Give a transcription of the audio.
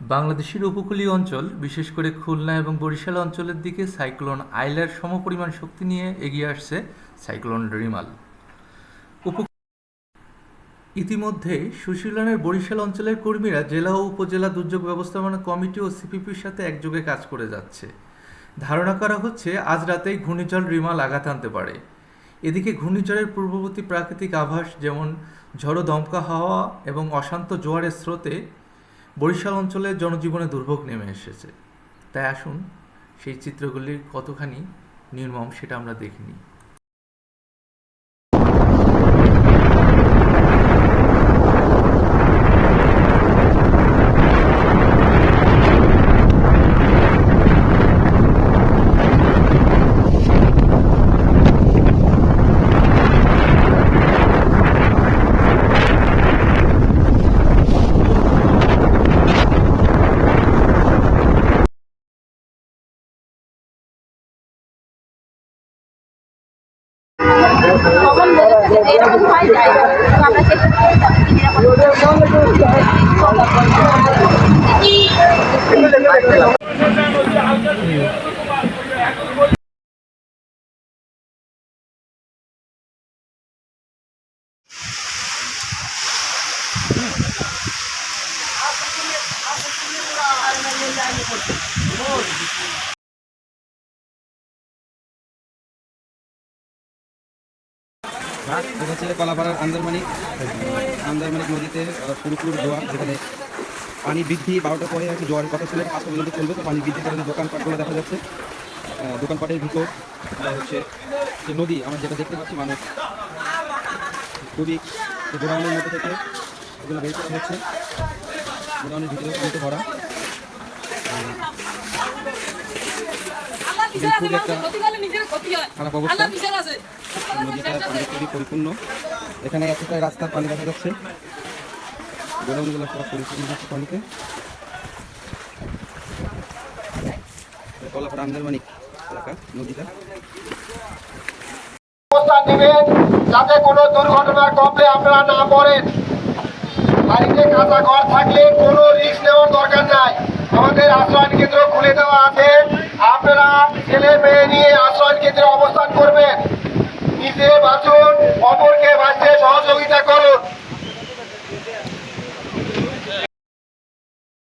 বাংলাদেশের উপকূলীয় অঞ্চল, বিশেষ করে খুলনা এবং বরিশাল অঞ্চলের দিকে সাইক্লোন আইলার সমপরিমাণ শক্তি নিয়ে এগিয়ে আসছে সাইক্লোন রিমাল। উপ- ইতিমধ্যে সুশীলনের বরিশাল অঞ্চলের কর্মীরা জেলা ও উপজেলা দুর্যোগ ব্যবস্থাপনা কমিটি ও সিপিপির সাথে একযোগে কাজ করে যাচ্ছে। ধারণা করা হচ্ছে, আজ রাতেই ঘূর্ণিঝড় রিমাল আঘাত আনতে পারে। এদিকে ঘূর্ণিঝড়ের পূর্ববর্তী প্রাকৃতিক আভাস যেমন ঝড়ো দমকা হাওয়া এবং অশান্ত জোয়ারের স্রোতে বরিশাল অঞ্চলে জনজীবনে দুর্ভোগ নেমে এসেছে। তাই আসুন সেই চিত্রগুলির কতখানি নির্মম সেটা আমরা দেখিনি কখন বলে থাকে যে হয় যায় তো আমরা চেষ্টা করি যাতে হচ্ছে কলাপাড়ার আন্দারমানিক আন্দারমানিক নদীতে পুরোপুর জোয়ার যেখানে পানি বৃদ্ধি, বারোটা পরে আর কি জোয়ারের কথা ছিল পাঁচটা পর্যন্ত চলবে তো, পানি বৃদ্ধির কারণে দোকানপাটগুলো দেখা যাচ্ছে। দোকানপাটের ভিতর হচ্ছে যে নদী, আমরা যেটা দেখতে পাচ্ছি, মানুষ খুবই গোডাউনের মধ্যে থেকে এগুলো বের করা হচ্ছে। গোডাউনের ভিতরে পানিতে ভরা। খুব একটা খারাপ অবস্থা। নদীটা পানি পরিপূর্ণ। এখানে রাস্তার পানি দেখা যাচ্ছে। গোডাউনগুলো সব পরিপূর্ণ হচ্ছে পানিতে। কলাপাড়া আন্দারমানিক এলাকা নদীটা। অবস্থান নেবেন যাতে কোনো দুর্ঘটনার কবলে আপনারা না পড়েন। বাড়িতে কাঁচা ঘর থাকলে কোনো রিস্ক নেওয়ার দরকার